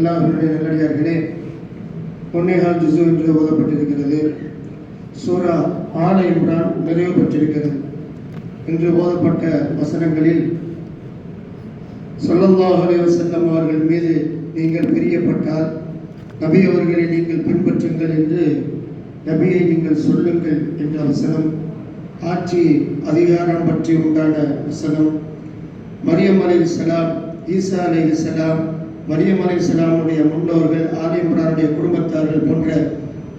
அல்லாஹனுடைய நல்லடியார்களே பொன்னேகால் ஜிசு என்று ஓதப்பட்டிருக்கிறது. சூரா ஆல இம்ரான் நிறைவு பெற்றிருக்கிறது. என்று ஓதப்பட்ட வசனங்களில் சொல்லல்லாஹ் அலைஹி அவர்கள் மீது நீங்கள் பிரியப்பட்டால் நபி அவர்களை நீங்கள் பின்பற்றுங்கள் என்று நபியை நீங்கள் சொல்லுங்கள் என்ற வசனம் ஆட்சி அதிகாரம் பற்றி உண்டான வசனம். மரியம் அலை சலாம் ஈசா அலை சலாம் மரியம் அலை சலாமுடைய முன்னோர்கள் ஆலிம்ரானுடைய குடும்பத்தார்கள் போன்ற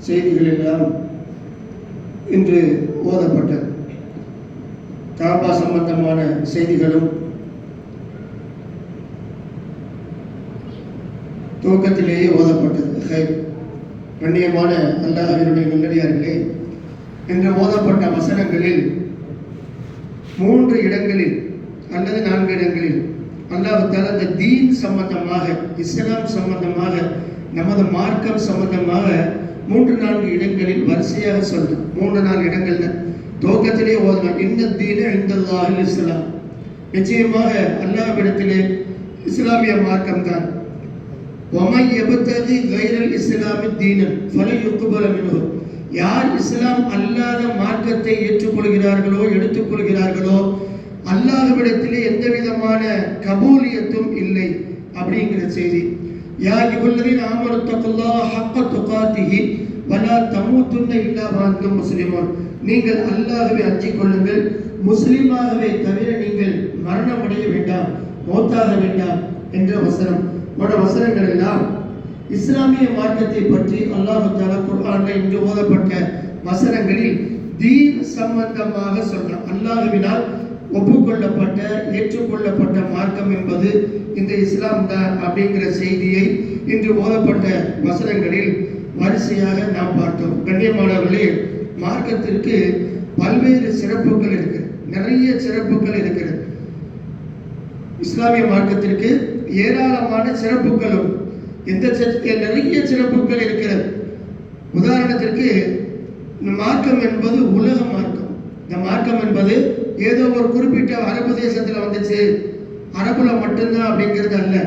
செய்திகள் எல்லாம் இன்று ஓதப்பட்டது. காபா சம்பந்தமான செய்திகளும் துவக்கத்திலேயே ஓதப்பட்டது. ஹை கண்ணியமான அல்லாஹினுடைய நல்லடியார்களே இன்று ஓதப்பட்ட வசனங்களில் மூன்று இடங்களில் அல்லது நான்கு இடங்களில் அல்லாஹால இந்த தீன் சம்பந்தமாக இஸ்லாம் சம்பந்தமாக நமது மார்க்கம் சம்பந்தமாக மூன்று நான்கு இடங்களில் வரிசையாக சொல்லும் மூன்று நான்கு இடங்கள்ல துவக்கத்திலே ஓதுனா இந்த தீன இந்தல்லாஹ் இஸ்லாம். நிச்சயமாக அல்லாஹ்விடத்திலே இஸ்லாமிய மார்க்கம் தான். ஒமை எபத்தது கைரல் இஸ்லாமி தீனம் பல யுக்குபல யார் இஸ்லாம் அல்லாத மார்க்கத்தை ஏற்றுக்கொள்கிறார்களோ எடுத்துக்கொள்கிறார்களோ அல்லாஹ்விடத்திலே எந்த விதமான கபூலியத்தும் இல்லை அப்படிங்கிற செய்தி. யா இவல்லதின் ஆமருத்தகுல்லா ஹக்க துகாத்திஹி வலா தமூத்துன்ன இல்லா வாந்தும் முஸ்லிமோன். நீங்கள் அல்லாஹ்வை அஞ்சிக் கொள்ளுங்கள் முஸ்லிமாகவே தவிர நீங்கள் மரணம் அடைய வேண்டாம் மௌத்தாக வேண்டாம் என்ற வசனம். போன்ற வசனங்கள் எல்லாம் இஸ்லாமிய மார்க்கத்தை பற்றி அல்லாஹு தாலா குர்ஆன்ல இன்று ஓதப்பட்ட வசனங்களில் தீன் சம்பந்தமாக சொல்றான் அல்லாஹுவினால் ஒப்புக்கொள்ளப்பட்ட ஏற்றுக்கொள்ளப்பட்ட மார்க்கம் என்பது இந்த இஸ்லாம் தான் அப்படிங்கிற செய்தியை இன்று ஓதப்பட்ட வசனங்களில் வரிசையாக நாம் பார்த்தோம். கண்ணியமானவர்களே மார்க்கத்திற்கு பல்வேறு சிறப்புகள் இருக்கு. நிறைய சிறப்புகள் இருக்கிறது. இஸ்லாமிய மார்க்கத்திற்கு ஏராளமான சிறப்புகளும் எந்த நிறைய சிறப்புகள் இருக்கிறது. உதாரணத்திற்கு இந்த மார்க்கம் என்பது உலக மார்க்கம். இந்த மார்க்கம் என்பது ஏதோ ஒரு குறிப்பிட்ட அரபு தேசத்துல வந்துச்சு. அரபுல மட்டும்தான் அப்படிங்கிறது அல்ல.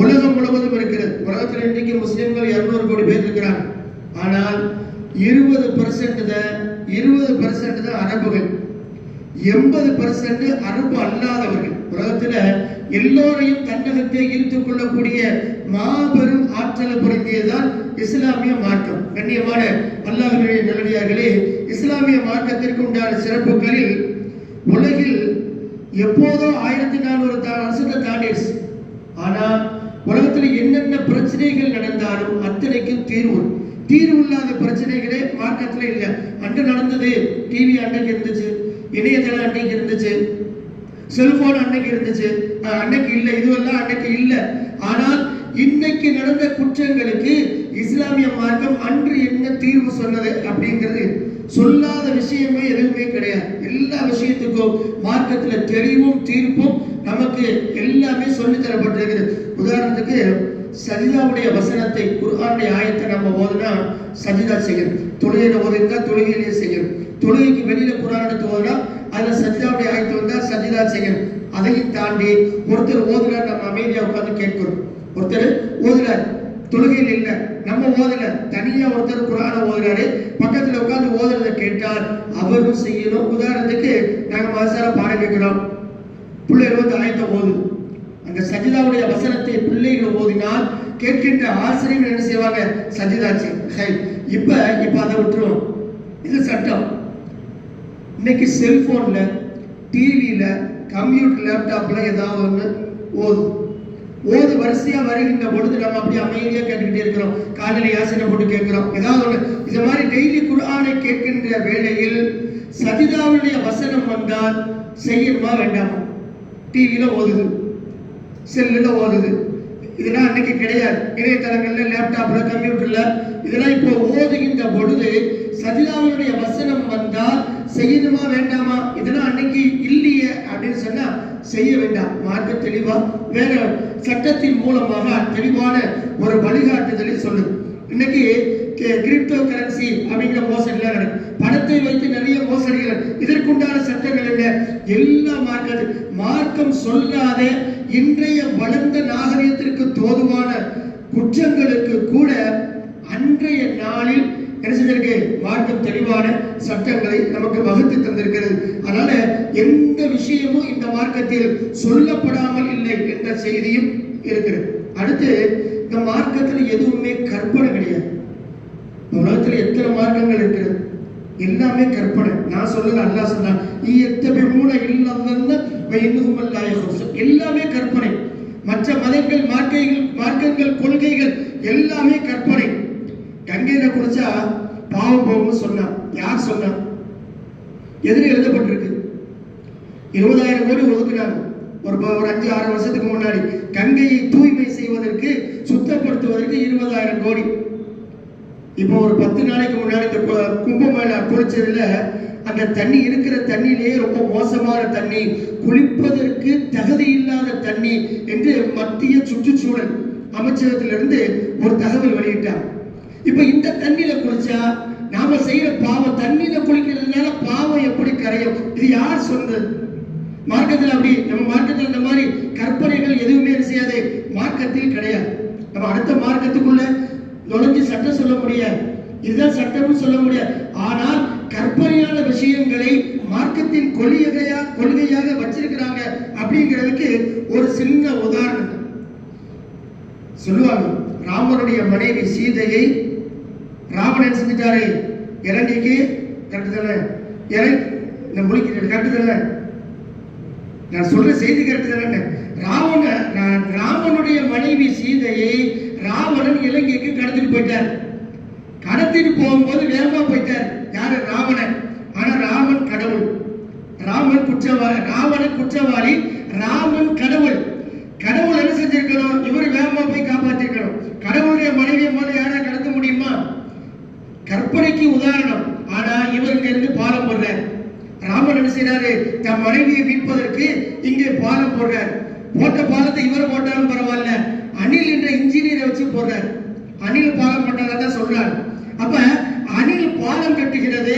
உலகம் முழுவதும் இருக்கிறது. உலகத்தில் இன்றைக்கு முஸ்லிம்கள் இருநூறு கோடி பேர் இருக்கிறாங்க. ஆனால் இருபது பர்சன்ட் தான் இருபது பர்சன்ட் தான் அரபுகள். எண்பது பர்சன்ட் அரபு அல்லாதவர்கள். உலகத்துல எல்லோரையும் தன்னகத்தை ஈர்த்துக் கொள்ளக்கூடிய மாபெரும் ஆற்றல் பொருந்தியதுதான் இஸ்லாமிய மார்க்கம். கண்ணியமான அல்லாஹ்வுடைய நல்லடியார்களே இஸ்லாமிய மார்க்கத்திற்கு உண்டான சிறப்புகளில் உலகில் எப்போதோ ஆயிரத்தி நானூறு தா- வருஷத்தை தாண்டிடுச்சு. ஆனா உலகத்துல என்னென்ன பிரச்சனைகள் நடந்தாலும் அத்தனைக்கும் தீர்வு. தீர்வு இல்லாத பிரச்சனைகளே மார்க்கத்துல இல்ல. அன்று நடந்தது டிவி அன்னைக்கு இருந்துச்சு இணையதளம் அன்னைக்கு இருந்துச்சு செல்போன் அன்னைக்கு இருந்துச்சு அன்னைக்கு இல்ல இதுவெல்லாம் அன்னைக்கு இல்ல. ஆனால் இன்னைக்கு நடந்த குற்றங்களுக்கு இஸ்லாமிய மார்க்கம் அன்று என்ன தீர்வு சொன்னது அப்படிங்கிறது சொல்லாத விஷயமே எதுவுமே கிடையாது. எல்லா விஷயத்துக்கும் மார்க்கத்துல தெளிவும் தீர்ப்பும் நமக்கு எல்லாமே சொல்லி தரப்பட்டிருக்கிறது உதாரணத்துக்கு சஜிதாவுடைய வசனத்தை குர்ஆனுடைய ஆயத்தை நம்ம ஓதுனா சஜிதா செய்யணும் தொழுகையில ஓதுனா தொழுகையிலேயே செய்யணும் தொழுகைக்கு வெளியில குரான் எடுத்து ஓதுனா அதுல சஜிதாவுடைய ஆயத்தை வந்தா சஜிதா செய்யணும் அதையும் தாண்டி ஒருத்தர் ஓதுறார் நம்ம அமைதியா உட்காந்து கேட்கிறோம். ஒருத்தர் ஓதுனார் தொழுகையில் இல்ல நம்ம ஓதல. தனியா ஒருத்தர் குரான ஓதுறாரு. பக்கத்துல உட்காந்து ஓதுறதை கேட்டால் அவரும் செய்யணும். உதாரணத்துக்கு நாங்க மசாலா பாடம் கேட்கிறோம். பிள்ளைகள் வந்து ஆயத்தை ஓது. அந்த சஜிதாவுடைய வசனத்தை பிள்ளைகள் ஓதினால் கேட்கின்ற ஆசிரியர்கள் என்ன செய்வாங்க? சஜிதாச்சு ஹை. இப்ப இப்ப அதை விட்டுருவோம். இது சட்டம். இன்னைக்கு செல்போன்ல டிவியில கம்ப்யூட்டர் லேப்டாப்ல ஏதாவது ஒன்று ஓதும். ஓது வரிசையா வருகின்ற பொழுது நம்ம அப்படியே அமைதியா கேட்டுக்கிட்டே இருக்கிறோம். காலையில யாசனை போட்டு கேட்கிறோம். ஏதாவது ஒண்ணு. இது மாதிரி டெய்லி குரானை கேட்கின்ற வேளையில் சதிதாவுடைய வசனம் வந்தால் செய்யணுமா வேண்டாமா? டிவியில ஓதுது. செல்லுல ஓதுது. இதெல்லாம் அன்னைக்கு கிடையாது. இணையதளங்கள்ல லேப்டாப்ல கம்ப்யூட்டர்ல இதெல்லாம் இப்போ ஓதுகின்ற பொழுது சதிதாவுடைய வசனம் வந்தால் செய்யணுமா வேண்டாமா? இதெல்லாம் அன்னைக்கு இல்லையே அப்படின்னு சொன்னா செய்ய வேண்டாம். மார்க்க தெளிவா வேற சட்டத்தின் மூலமாக தெளிவான ஒரு வழிகாட்டுதலை சொல்லுது இன்னைக்கு கிரிப்டோ கரன்சி அப்படிங்கிற மோசடிலாம் நடக்கும் பணத்தை வைத்து நிறைய மோசடிகள். இதற்குண்டான சட்டங்கள் என்ன? எல்லா மார்க்கது மார்க்கம் சொல்லாத இன்றைய வளர்ந்த நாகரிகத்திற்கு தோதுவான குற்றங்களுக்கு கூட அன்றைய நாளில் என்ன செஞ்சிருக்கு மார்க்கம் தெளிவான சட்டங்களை நமக்கு வகுத்து தந்திருக்கிறது. அதனால எந்த விஷயமும் இந்த மார்க்கத்தில் சொல்லப்படாமல் இல்லை என்ற செய்தியும் இருக்கிறது. அடுத்து இந்த மார்க்கத்தில் எதுவுமே கற்பனை கிடையாது. உலகத்தில் எத்தனை மார்க்கங்கள் இருக்கிறது? எல்லாமே கற்பனை. நான் சொல்லல அல்லாஹ் சொன்னான் எத்தனை மூல இல்லல்லன்னு எல்லாமே கற்பனை. மற்ற மதங்கள் மார்க்கைகள் மார்க்கங்கள் கொள்கைகள் எல்லாமே கற்பனை. கங்கையில குளிச்சா பாவம் போகும் சொன்னான் யார் சொன்னான் எதிர எழுதப்பட்டிருக்கு. இருபதாயிரம் கோடி ஒதுக்கினாங்க. ஒரு ஒரு அஞ்சு ஆறு வருஷத்துக்கு முன்னாடி. கங்கையை தூய்மை செய்வதற்கு சுத்தப்படுத்துவதற்கு இருபதாயிரம் கோடி. இப்போ ஒரு பத்து நாளைக்கு முன்னாடி இந்த கு- கும்பமேளா குளிச்சதுல அந்த தண்ணி இருக்கிற தண்ணியிலேயே ரொம்ப மோசமான தண்ணி குளிப்பதற்கு தகுதி இல்லாத தண்ணி என்று மத்திய சுற்றுச்சூழல் அமைச்சகத்திலிருந்து ஒரு தகவல் வெளியிட்டார் இப்ப இந்த தண்ணியில குளிச்சா நாம செய்யற பாவம் தண்ணியில குளிக்கிறதுனால பாவம் எப்படி கரையும்? இது யார் சொன்னது? மார்க்கத்தில் அப்படி நம்ம மார்க்கத்தில் இந்த மாதிரி கற்பனைகள் எதுவுமே செய்யாது மார்க்கத்தில் கிடையாது. நம்ம அடுத்த மார்க்கத்துக்குள்ள நுழைஞ்சு சட்டம் சொல்ல முடியாது. இதுதான் சட்டம்னு சொல்ல முடியாது. ஆனால் கற்பனையான விஷயங்களை மார்க்கத்தின் கொள்கையா கொள்கையாக வச்சிருக்கிறாங்க அப்படிங்கிறதுக்கு ஒரு சின்ன உதாரணம். சொல்லுவாங்க. ராமனுடைய மனைவி சீதையை ராவணன் செஞ்சுட்டாரு இறங்கிக்கு கரெக்டு தானே இலங்கை இந்த மொழிக்கு கரெக்டு தானே நான் சொல்ற செய்தி கரெக்டு தானே ராவண ராமனுடைய மனைவி சீதையை ராவணன் இலங்கைக்கு கடத்திட்டு போயிட்டார். கடத்திட்டு போகும்போது வேகமா போயிட்டார். யாரு? ராவணன். ஆனா ராமன் கடவுள். ராமன் குற்றவாளி ராவணன் குற்றவாளி ராமன் கடவுள். கடவுள் என்ன செஞ்சிருக்கணும்? இவர் வேகமா போய் காப்பாற்றிருக்கணும் கடவுளுடைய மனைவியை போல யாரா கடத்த முடியுமா? கற்பனைக்கு உதாரணம். ஆனா இவர் இங்க இருந்து பாலம் போடுறார். ராமன் என்ன செய்யறாரு தன் மனைவியை மீட்பதற்கு இங்கே பாலம் போடுறார். போட்ட பாலத்தை இவர் போட்டாலும் பரவாயில்ல. அணில் என்ற இன்ஜினியரை வச்சு போடுறார். அணில் பாலம் போட்டாரா தான் சொல்றாரு அப்ப அனில் பாலம் கட்டுகிறது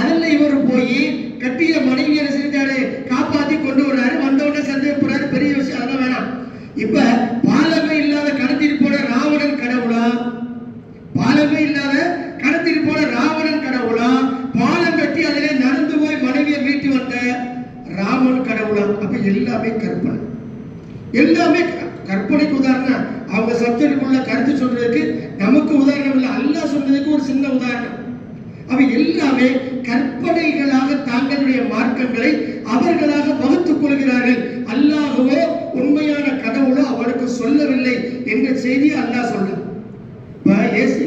அதுல இவர் போய் கட்டிய மனைவி என்ன செஞ்சாரு காப்பாத்தி கொண்டு வர்றாரு வந்தவுடனே சந்தேகப்படுறாரு பெரிய விஷயம் அதெல்லாம் வேணாம் இப்ப பாலமே இல்லாத கடத்திட்டு போன ராவணன் கடவுளா பாலமே இல்லாத கடத்திட்டு போன ராவணன் கடவுளா பாலம் கட்டி அதிலே நடந்து போய் மனைவியை மீட்டு வந்த ராமன் கடவுளா அப்ப எல்லாமே கற்பனை. எல்லாமே கற்பனைக்கு உதாரணம். அவங்க சப்தத்துக்குள்ள கருத்து சொல்றதுக்கு நமக்கு உதாரணம் இல்லை. அல்லாஹ் சொன்னதுக்கு ஒரு சின்ன உதாரணம். அவை எல்லாமே கற்பனைகளாக தாங்களுடைய மார்க்கங்களை அவர்களாக வகுத்துக் கொள்கிறார்கள். அல்லாஹுவோ உண்மையான கடவுளோ அவனுக்கு சொல்லவில்லை என்ற செய்தி அல்லாஹ் சொல்றான். இப்ப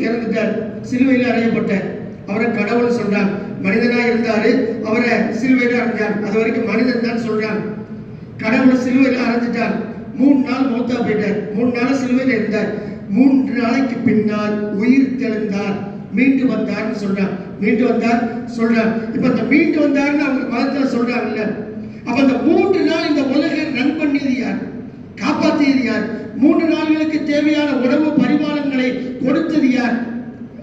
இறந்துட்டார். சிலுவையில் அறையப்பட்டார். அவரை கடவுள் சொல்றான். மனிதனா இருந்தாரு. அவரை சிலுவையில் அறைஞ்சார் அது வரைக்கும் மனிதன் தான் சொல்றான். கடவுள் சிலுவையில் அரைஞ்சிட்டார் மூணு நாள் மூத்தா போயிட்டார். மூணு நாள் சிலுவையில் இருந்தார். மூன்று நாளைக்கு பின்னால் உயிர் தெளிந்தார் மீண்டு வந்தார்னு சொல்றார். மீண்டு வந்தார் சொல்றார். இப்ப அந்த மீண்டு வந்தார்னு அவங்க மதத்துல சொல்றாங்கல்ல. அப்ப அந்த மூன்று நாள் இந்த உலகை ரன் பண்ணியது யார்? காப்பாற்றியது யார்? மூன்று நாள்களுக்கு தேவையான உணவு பரிமாணங்களை கொடுத்தது யார்?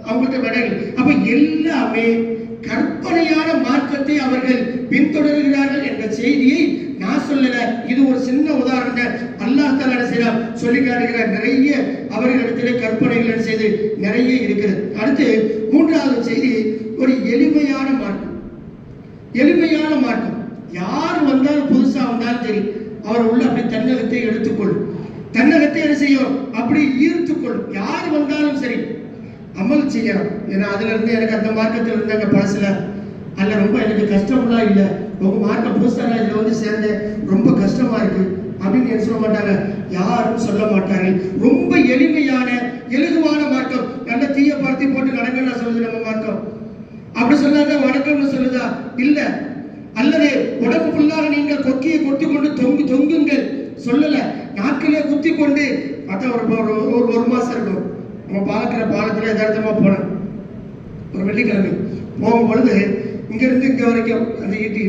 அவங்கள்ட்ட விடைகள். அப்ப எல்லாமே கற்பனையான மார்க்கத்தை அவர்கள் பின்தொடர்கிறார்கள் என்ற செய்தியை நான் சொல்லல இது ஒரு சின்ன உதாரணத்தை அல்லாஹ் தஆலா செய்யலாம் சொல்லி காட்டுகிற நிறைய அவர்களிடத்திலே கற்பனைகள் செய்து நிறைய இருக்கிறது. அடுத்து மூன்றாவது செய்தி ஒரு எளிமையான மார்க்கம். எளிமையான மார்க்கம். யார் வந்தாலும் புதுசா வந்தாலும் சரி அவர் உள்ள அப்படி தன்னகத்தை எடுத்துக்கொள்ளும். தன்னகத்தை என்ன செய்யும்? அப்படி ஈர்த்துக்கொள்ளும். யார் வந்தாலும் சரி அமல் செய்யணும். ஏன்னா அதுல இருந்து எனக்கு அந்த மார்க்கத்தில் இருந்தாங்க பழசுல. அதில் ரொம்ப எனக்கு கஷ்டம்லாம் இல்லை. உங்க மார்க்க புதுசா நான் இதுல வந்து சேர்ந்தேன் ரொம்ப கஷ்டமா இருக்கு. அப்படின்னு என்ன சொல்ல மாட்டாங்க? யாரும் சொல்ல மாட்டார்கள். ரொம்ப எளிமையான எளிதுவான மார்க்கம். நல்ல தீய பார்த்து போட்டு நடங்கன்னு சொல்லுது நம்ம மார்க்கம். அப்படி சொல்லாத வணக்கம்னு சொல்லுதா? இல்ல. அல்லது உடம்பு ஃபுல்லாக நீங்கள் கொக்கியை கொத்தி கொண்டு தொங்கு தொங்குங்கள். சொல்லல. நாக்கிலே குத்தி கொண்டு அதான் ஒரு ஒரு ஒரு- மாசம் இருக்கும். நம்ம பார்க்குற பாலத்துல யதார்த்தமா போனேன் ஒரு வெள்ளிக்கிழமை. போகும் பொழுது இங்க இருந்து இங்க வரைக்கும் அந்த ஈட்டி.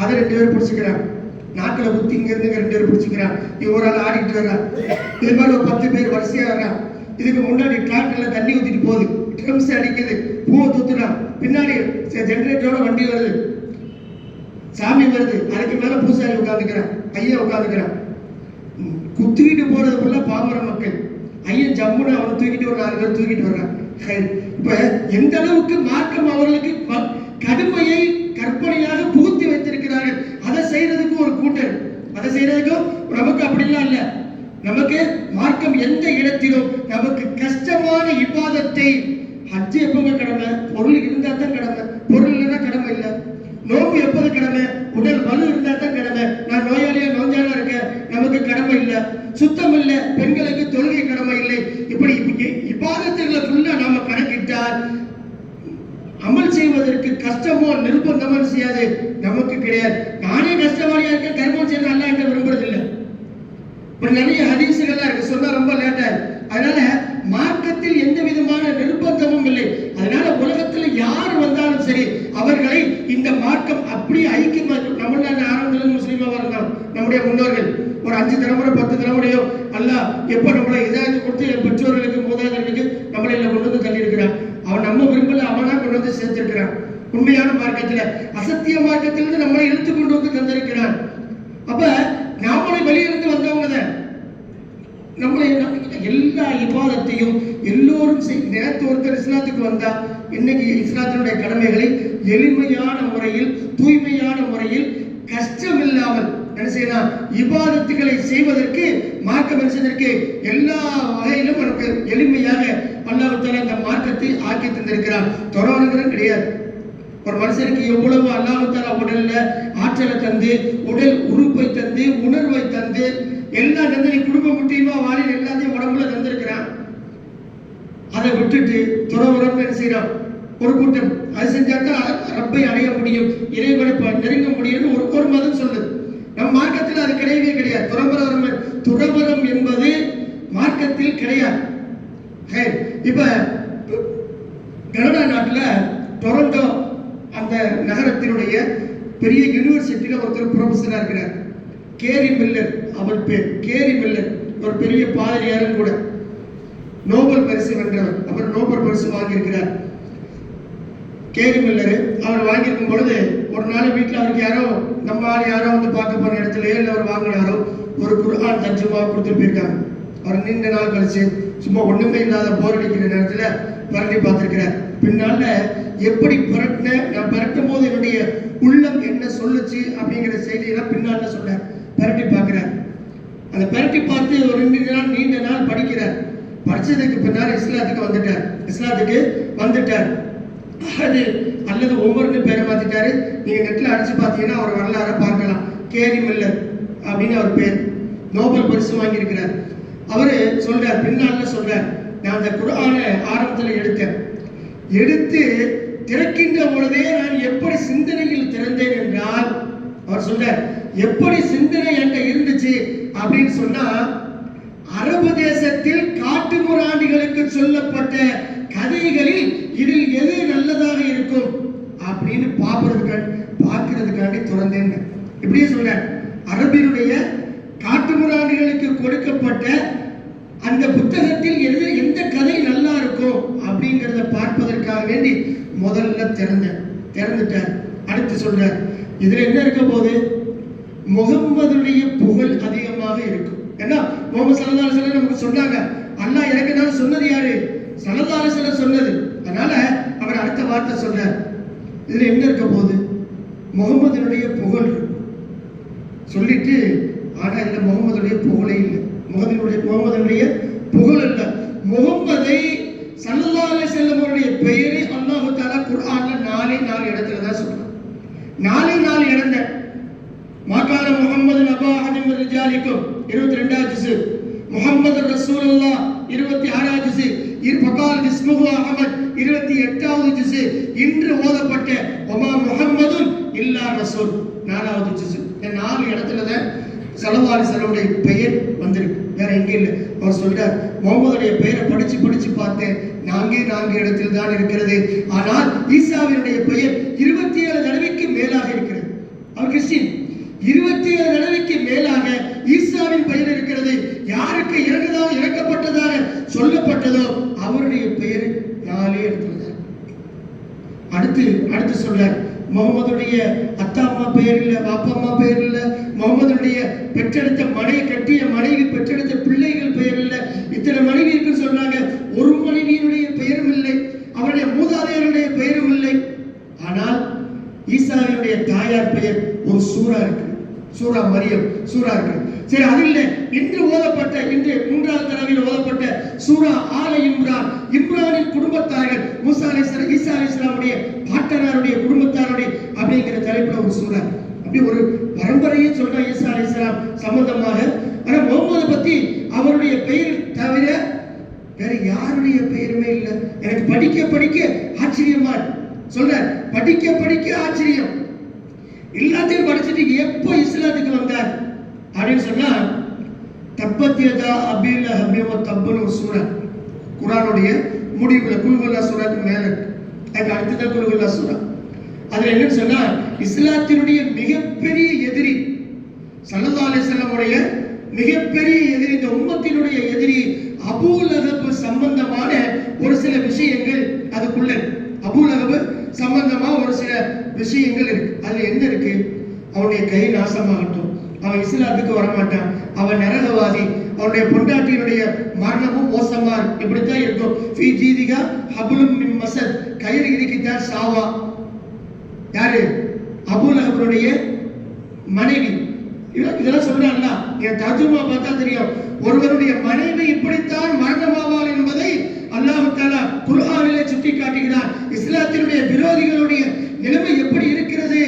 அதை ரெண்டு பேர் பிடிச்சிக்கிறான். நாக்கில் குத்தி இங்க இருந்து இங்க ரெண்டு பேர் பிடிச்சிக்கிறான். இவன் ஒரு ஆள் ஆடிட்டு வர்றான் இது மாதிரி ஒரு பத்து பேர் வரிசையா வர்றான் இதுக்கு முன்னாடி டிராக்டர்ல தண்ணி ஊத்திட்டு போகுது. ட்ரம்ஸ் அடிக்குது. பூவை தூத்துறான் பின்னாடி ஜென்ரேட்டரோட வண்டி வருது. சாமி வருது. அதுக்கு மேல பூசாரி உட்காந்துக்கிறான் ஐயா உட்காந்துக்கிறான் குத்திக்கிட்டு போறது ஃபுல்லா பாமர மக்கள். ஐயன் ஜம்முன்னு அவனை தூக்கிட்டு ஒரு நாலு பேர் தூக்கிட்டு வர்றான். இப்போ இப்ப எந்த அளவுக்கு மார்க்கம் அவர்களுக்கு கடுமையை கற்பனையாக புகுத்தி வைத்திருக்கிறார்கள். அதை செய்யறதுக்கு ஒரு கூட்டல். அதை செய்யறதுக்கும் நமக்கு அப்படிலாம் இல்ல. நமக்கு மார்க்கம் எந்த இடத்திலும் நமக்கு கஷ்டமான இபாதத்தை ஹஜ் எப்பவுமே கடமை பொருள் இருந்தா தான் கடமை பொருள் இல்லைன்னா கடமை இல்லை. நோம்பு எப்போது கடமை? உடல் வலு இருந்தா தான் கடமை. நான் நோயாளியா நோஞ்சானா இருக்கேன் நமக்கு கடமை இல்லை. சுத்தம் இல்லை பெண்களுக்கு தொழுகை கடமை இல்லை இப்படி இப்ப- இபாதத்துகளை ஃபுல்லா நாம கணக்கிட்டால் அமல் செய்வதற்கு கஷ்டமோ நிர்பந்தமோ செய்யாது. நமக்கு கிடையாது. நானே கஷ்டவாளியா இருக்க கர்மம் செய்ய நல்லா என்கிட்ட விரும்புறது இல்லை இப்ப நிறைய ஹதீசுகள்லாம் இருக்கு. சொன்னா ரொம்ப லேட்டா அதனால மார்க்கத்தில் எந்த விதமான நிர்பந்தமும் இல்லை. அதனால உலகத்துல யார் வந்தாலும் சரி அவர்களை இந்த மார்க்கம் அப்படியே ஐக்கியமா தமிழ்நாடு ஆரம்பத்துல முஸ்லீமா வரலாம் நம்முடைய முன்னோர்கள் ஒரு அஞ்சு தலைமுறை பத்து தலைமுறையோ அல்ல எப்ப நம்மளை இதாச்சு கொடுத்து என் பெற்றோர்களுக்கு மூதாதைகளுக்கு நம்மளை இதுல கொண்டு வந்து தள்ளி இருக்கிறான் அவன் நம்ம விரும்பல அவனா கொண்டு வந்து சேர்த்திருக்கிறான் உண்மையான மார்க்கத்துல அசத்திய மார்க்கத்திலிருந்து நம்மளை இழுத்து கொண்டு வந்து தந்திருக்கிறான் அப்ப நாமளே வெளியிருந்து வந்தவங்க தான் நம்மளை எல்லா இபாதத்தையும் எல்லோரும் செய் நேரத்து ஒருத்தர் இஸ்லாத்துக்கு வந்தா இன்னைக்கு இஸ்லாத்தினுடைய கடமைகளை எளிமையான முறையில் தூய்மையான முறையில் கஷ்டம் இல்லாமல் என்ன செய்யலாம் இபாதத்துகளை செய்வதற்கு மார்க்கம் என்ன செய்வதற்கு எல்லா வகையிலும் நமக்கு எளிமையாக அல்லாஹால அந்த மார்க்கத்தை ஆக்கி தந்திருக்கிறான் தொடர்கிறது கிடையாது. ஒரு மனுஷனுக்கு எவ்வளவு அல்லாஹால உடல்ல ஆற்றலை தந்து உடல் உறுப்பை தந்து உணர்வை தந்து எல்லா தந்து நீ குடும்பம் முட்டியுமா வாழில் எல்லாத்தையும் உடம்புல தந்திருக்கிறான். அதை விட்டுட்டு துறவுறம் என்ன செய்யறான் ஒரு கூட்டம். அது செஞ்சாதான் ரப்பை அடைய முடியும் இறைவனை நெருங்க முடியும்னு ஒரு ஒரு மதம் சொல்லுது. நம் மார்க்கத்தில் அது கிடையவே கிடையாது. துறவரம் துறவரம் என்பது மார்க்கத்தில் கிடையாது. இப்போ கனடா நாட்டில் டொரண்டோ அந்த நகரத்தினுடைய பெரிய யூனிவர்சிட்டியில் ஒருத்தர் ப்ரொஃபஸராக இருக்கிறார். கேரி மில்லர் அவர் பேர். கேரி மில்லர் ஒரு பெரிய பாதிரியாரும் கூட. நோபல் பரிசு வென்றவர். அவர் நோபல் பரிசு வாங்கியிருக்கிறார். கேரி மில்லரு அவர் வாங்கியிருக்கும் பொழுது ஒரு நாள் வீட்டில் அவருக்கு யாரோ நம்ம ஆள் யாரோ வந்து பார்க்க போன இடத்துல இல்லை அவர் வாங்கினாரோ ஒரு குர்ஆன் தர்ஜுமா கொடுத்துட்டு போயிருக்காங்க. அவர் நீண்ட நாள் கழிச்சு சும்மா ஒண்ணுமே இல்லாத போர் அடிக்கிற நேரத்துல பரட்டி பார்த்திருக்கிறார். பின்னால எப்படி பரட்டினேன் நான் பரட்டும் போது என்னுடைய உள்ளம் என்ன சொல்லுச்சு அப்படிங்கிற செய்தியெல்லாம் பின்னால சொன்னார் பரட்டி பார்க்கிறார். அந்த பரட்டி பார்த்து ஒரு ரெண்டு நாள் நீண்ட நாள் படிக்கிறார். படிச்சதுக்கு பின்னால் இஸ்லாத்துக்கு வந்துட்டார். இஸ்லாத்துக்கு வந்துட்டார். அது அல்லது ஒவ்வொருன்னு பேரை மாத்திட்டாரு. நீங்க நெட்ல அடிச்சு பார்த்தீங்கன்னா அவர் வரலாறை பார்க்கலாம். கேரி மில்லர் அப்படின்னு அவர் பேர். நோபல் பரிசு வாங்கியிருக்கிறார். அவரு சொல்றார் பின்னால சொல்றார். நான் அந்த குரான ஆரம்பத்தில் எடுத்தேன். எடுத்து திறக்கின்ற பொழுதே நான் எப்படி சிந்தனையில் திறந்தேன் என்றால் அவர் சொல்றார் எப்படி சிந்தனை என்கிட்ட இருந்துச்சு அப்படின்னு சொன்னா அரபு தேசத்தில் காட்டு முராண்டிகளுக்கு சொல்லப்பட்ட கதைகளில் இதில் எது நல்லதாக இருக்கும் அப்படின்னு பார்ப்பதுக்காண்டி பார்க்கறதுக்காண்டி திறந்தேன். இப்படியே சொல்றேன் அரபினுடைய காட்டு முராண்டிகளுக்கு கொடுக்கப்பட்ட அந்த புத்தகத்தில் எது எந்த கதை நல்லா இருக்கும் அப்படிங்கிறத பார்ப்பதற்காக வேண்டி முதல்ல திறந்தேன் திறந்துட்டார். அடுத்து சொல்றார் இதுல என்ன இருக்க போகுது? முகம்மதுடைய புகழ் அதிகமாக இருக்கும். ஏன்னா முகமது சல்லல்லாஹு அலைஹி நமக்கு சொன்னாங்க அண்ணா எனக்கு நான் சொன்னது யாரு? சல்லல்லாஹு அலைஹி சொன்னது. அதனால அவர் அடுத்த வார்த்தை சொல்றார் இதுல என்ன இருக்க போகுது? முகம்மதுனுடைய புகழ் இருக்கும். சொல்லிட்டு ஆனா இதுல முகமதுடைய புகழே இல்லை. முகமதுடைய முகமதனுடைய புகழ் அல்ல முகம்மதை சல்லல்லாஹு செல்லவருடைய வஸல்லமுடைய பெயரை அல்லாஹு தாலா குர்ஆன்ல நாலே நாலு இடத்துல தான் சொல்றான். நாலே நாலு இடந்த மாக்கான முகம்மது முகமது நபா அஹதிம் ரிஜாலிக்கும் இருபத்தி ரெண்டாவது ஜுசு முகமது ரசூலுல்லா இருபத்தி ஆறாவது ஜிசு இரு இஸ்முஹு இருபத்தி எட்டாவது ஜிசு இன்று ஓதப்பட்ட ஒமா முகம்மதுன் இல்லா ரசூல். நாலாவது ஜிசு நாலு இடத்துல தான் சலவாரி செலவுடைய பெயர் வந்திருக்கு. வேற எங்கே இல்லை. அவர் சொல்றார் முகமதுடைய பெயரை படிச்சு படிச்சு பார்த்தேன். நான்கே நான்கு இடத்தில் தான் இருக்கிறது. ஆனால் ஈசாவினுடைய பெயர் இருபத்தி ஏழு தடவைக்கு மேலாக இருக்கிறது. அவர் கிறிஸ்டின். இருபத்தி ஏழு தடவைக்கு மேலாக ஈசாவின் பெயர் இருக்கிறது. யாருக்கு இறங்குதோ இறக்கப்பட்டதாக சொல்லப்பட்டதோ அவருடைய பெயர் நாலே இடத்துல அடுத்து அடுத்து சொல்றார் முகமதுடைய அத்தா அம்மா பெயர் இல்லை பாப்பா அம்மா பெயர் இல்லை. முகமதுடைய பெற்றெடுத்த மனைவி கட்டிய மனைவி பெற்றெடுத்த பிள்ளைகள் பெயர் இல்ல இத்தனை மனைவி இருக்கிற இன்னும் சொல்றாங்க ஒரு மனைவியினுடைய பெயரும் இல்லை அவருடைய மூதாதையருடைய பெயரும் இல்லை ஆனால் ஈசாவினுடைய தாயார் பெயர் ஒரு சூரா இருக்கு சூரா மரியம் சூரா இருக்கு சரி அது இல்லை இன்று ஓதப்பட்ட இன்று மூன்றாவது தடவையில் ஓதப்பட்ட சூரா ஆல இம்ரான் இம்ரானின் குடும்பத்தார்கள் மூசா அலிஸ்லாம் ஈசா அலிஸ்லாமுடைய பாட்டனாருடைய குடும்பத்தாருடைய அப்படிங்கிற தலைப்புல ஒரு சூறா அப்படி ஒரு பரம்பரையே சொல்ற ஈசா அலிஸ்லாம் சம்பந்தமாக ஆனா முகமது பத்தி அவருடைய பெயர் தவிர வேற யாருடைய பெயருமே இல்லை எனக்கு படிக்க படிக்க ஆச்சரியமா இருக்கு. சொல்றேன் படிக்க படிக்க ஆச்சரியம் எல்லாத்தையும் எப்போ இஸ்லாத்துக்கு வந்தார்? அப்படின்னு சொன்னா தப்பத்தியதா அபில ஹபியவ தப்புன்னு ஒரு சூரா குரானுடைய முடிவுல குல்குல்லா சூராக்கு மேல அதுக்கு அடுத்ததான் குல்குல்லா சூரா அதுல என்னன்னு சொன்னா இஸ்லாத்தினுடைய மிகப்பெரிய எதிரி சல்லா அலிஸ்லாமுடைய மிகப்பெரிய எதிரி இந்த உம்மத்தினுடைய எதிரி அபூ லஹப் சம்பந்தமான ஒரு சில விஷயங்கள் அதுக்குள்ள இருக்கு. அபூ லஹப் சம்பந்தமா ஒரு சில விஷயங்கள் இருக்கு அதுல என்ன இருக்கு அவனுடைய கை நாசமாகட்டும் அவன் இஸ்லாத்துக்கு வரமாட்டான் அவன் நரகவாதி அவனுடைய பொண்டாட்டியினுடைய மரணமும் மோசமா இருக்கு இப்படித்தான் இருக்கும் ஃபீ ஜீதிகா ஹபுலும் மின் மசத் கயிறு இருக்கித்தான் சாவா. யாரு? அபுல் அவருடைய மனைவி. இதெல்லாம் இதெல்லாம் என் தர்ஜுமா பார்த்தா தெரியும். ஒருவருடைய மனைவி இப்படித்தான் மரணமாவாள் என்பதை அல்லாஹ் தாலா குர்ஆனிலே சுட்டி காட்டுகிறார் இஸ்லாத்தினுடைய விரோதிகளுடைய நிலைமை எப்படி இருக்கிறது?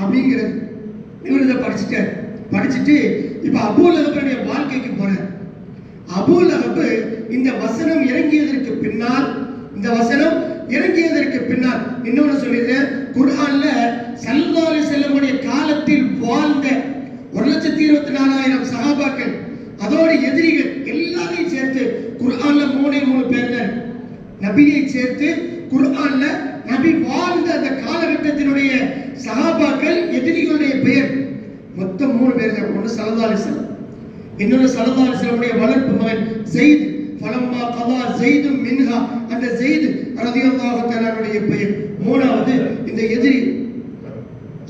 அப்படிங்கிறது இவர் இதை படிச்சுட்டார். படிச்சுட்டு இப்ப அபூ அகபருடைய வாழ்க்கைக்கு போறார். அபூ லஹப் இந்த வசனம் இறங்கியதற்கு பின்னால் இந்த வசனம் இறங்கியதற்கு பின்னால் இன்னொன்னு சொல்லிடுறேன் குர்ஹான்ல சல்லாலி செல்லமுடைய காலத்தில் வாழ்ந்த ஒரு லட்சத்தி இருபத்தி நாலாயிரம் சகாபாக்கள் அதோட எதிரிகள் எல்லாரையும் சேர்த்து குர்ஆன்ல மூணே மூணு பேர் நபியை சேர்த்து குர்ஆன்ல நபி வாழ்ந்த அந்த காலகட்டத்தினுடைய சகாபாக்கள் எதிரிகளுடைய பெயர் மொத்தம் மூணு பேர் தான். ஒன்று சல்லல்லாஹு இன்னொன்று வஸல்லம் இன்னொரு வளர்ப்பு மகன் ஜெயித் பலம்பா கலா ஜெயிது மின்ஹா. அந்த ஜெயித் ரலியல்லாஹு தஆலாவுடைய பெயர். மூணாவது இந்த எதிரி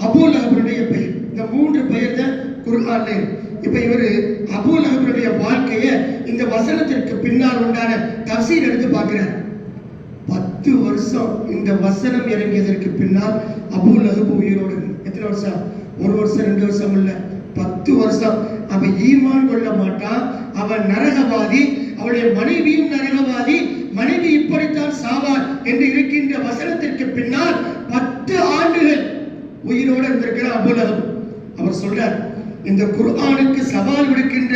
அபூல் லஹபுடைய பெயர். இந்த மூன்று பெயர் தான் குர்ஆன்ல இப்ப இவரு அபூ லஹபுடைய வாழ்க்கைய இந்த வசனத்திற்கு பின்னால் உண்டான தஃசீர் எடுத்து பார்க்கிறார். பத்து வருஷம் இந்த வசனம் இறங்கியதற்கு பின்னால் அபு லஹப் உயிரோடு எத்தனை வருஷம்? ஒரு வருஷம் ரெண்டு வருஷம் இல்ல. பத்து வருஷம் அவன் ஈமான் கொள்ள மாட்டான். அவன் நரகவாதி அவளுடைய மனைவியும் நரகவாதி மனைவி இப்படித்தான் சாவார் என்று இருக்கின்ற வசனத்திற்கு பின்னால் பத்து ஆண்டுகள் உயிரோடு இருந்திருக்கிறார் அபுலகம் அவர் சொல்றார் இந்த குர்ஆனுக்கு சவால் விடுக்கின்ற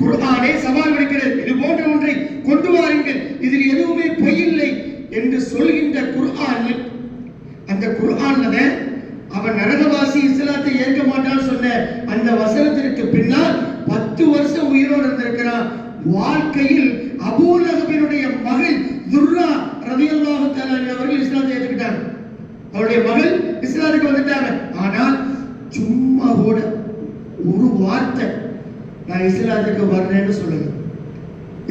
குர்ஆனே சவால் விடுக்கிறது. இது போன்ற ஒன்றை கொண்டு வாருங்கள். இதில் எதுவுமே பொய்யில்லை என்று சொல்கின்ற குர்ஆன் அந்த குர்ஆன்ல தான் அவன் நரகவாசி இஸ்லாத்தை ஏற்க மாட்டான்னு சொன்ன அந்த வசனத்திற்கு பின்னால் பத்து வருஷம் உயிரோடு இருந்திருக்கிறான். வாழ்க்கையில் அபூலகபினுடைய மகள் துர்ரா ரதியல்லாஹு தஆலா அவர்கள் இஸ்லாத்தை ஏற்றுக்கிட்டாங்க அவருடைய மகள் இஸ்லாத்துக்கு வந்துட்டாங்க. ஆனால் சும்மா கூட ஒரு வார்த்தை நான் இஸ்லாத்துக்கு வர்றேன்னு சொல்லல.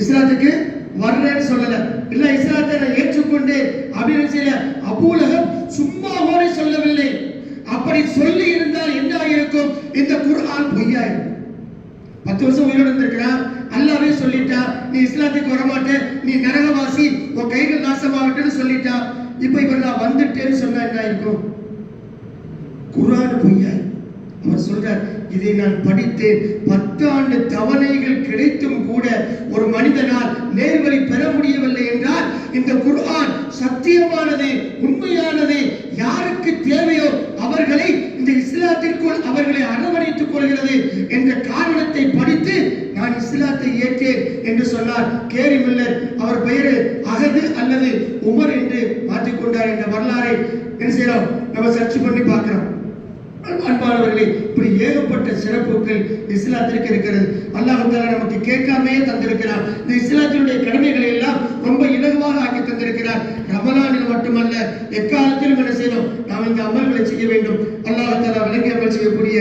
இஸ்லாத்துக்கு வர்றேன்னு சொல்லல. இல்ல இஸ்லாத்தை நான் ஏற்றுக்கொண்டேன் அப்படின்னு செய்யல. அபூலகம் சும்மா கூட சொல்லவில்லை அப்படி சொல்லி இருந்தால் என்ன ஆகியிருக்கும் இந்த குர்ஆன் பொய்யாயிருக்கும் பத்து வருஷம் உயிரோடு இருந்திருக்கிறான் அல்லாவே சொல்லிட்டா நீ இஸ்லாத்துக்கு வரமாட்டே நீ நரகவாசி உன் கைகள் நாசமாகட்டும்னு சொல்லிட்டா. இப்ப இவர் நான் வந்துட்டேன்னு சொன்னா என்ன இருக்கும் குரான் பொய்யாய் அவர் சொல்றார் இதை நான் படித்தேன். பத்தாண்டு தவணைகள் கிடைத்தும் கூட ஒரு மனிதனால் நேர்வழி பெற முடியவில்லை என்றால் இந்த குர்ஆன் சத்தியமானது உண்மையானது யாருக்கு தேவையோ அவர்களை இந்த இஸ்லாத்திற்குள் அவர்களை அரவணைத்துக் கொள்கிறது என்ற காரணம் நான் ஏற்றேன் என்று சொன்னார். கேரி மில்லர் அவர் பெயரு அகது அல்லது உமர் என்று மாற்றிக்கொண்டார் என்ற வரலாறை என்ன செய்யறோம் நம்ம சர்ச் பண்ணி பார்க்கிறோம். அன்பானவர்களே இப்படி ஏகப்பட்ட சிறப்புகள் இஸ்லாத்திற்கு இருக்கிறது. அல்லாஹ் நமக்கு கேட்காமையே தந்திருக்கிறார். இந்த இஸ்லாத்தினுடைய கடமைகளை எல்லாம் ரொம்ப இலகுவாக ஆக்கி தந்திருக்கிறார். ரமலானில் மட்டுமல்ல எக்காலத்திலும் என்ன செய்யணும்? நாம் இந்த அமல்களை செய்ய வேண்டும். அல்லாஹ் தாலா விளங்கி அமல் செய்யக்கூடிய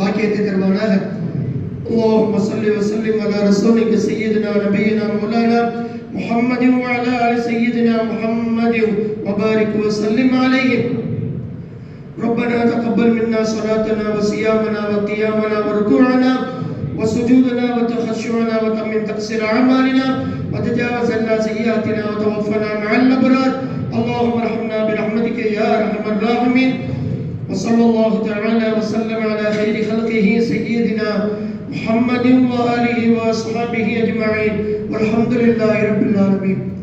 பாக்கியத்தை தருவானாக. اللهم صل وسلم على رسولك سيدنا نبينا مولانا محمد وعلى آل سيدنا محمد وبارك وسلم عليه. ربنا تقبل منا صلاتنا وصيامنا وقيامنا وركوعنا وسجودنا وتخشعنا وتمن تقصير أعمالنا وتجاوز عنا سيئاتنا وتوفنا مع الأبرار. اللهم ارحمنا برحمتك يا أرحم الراحمين. وصلى الله تعالى وسلم على خير خلقه سيدنا محمد وآله وأصحابه أجمعين والحمد لله رب العالمين.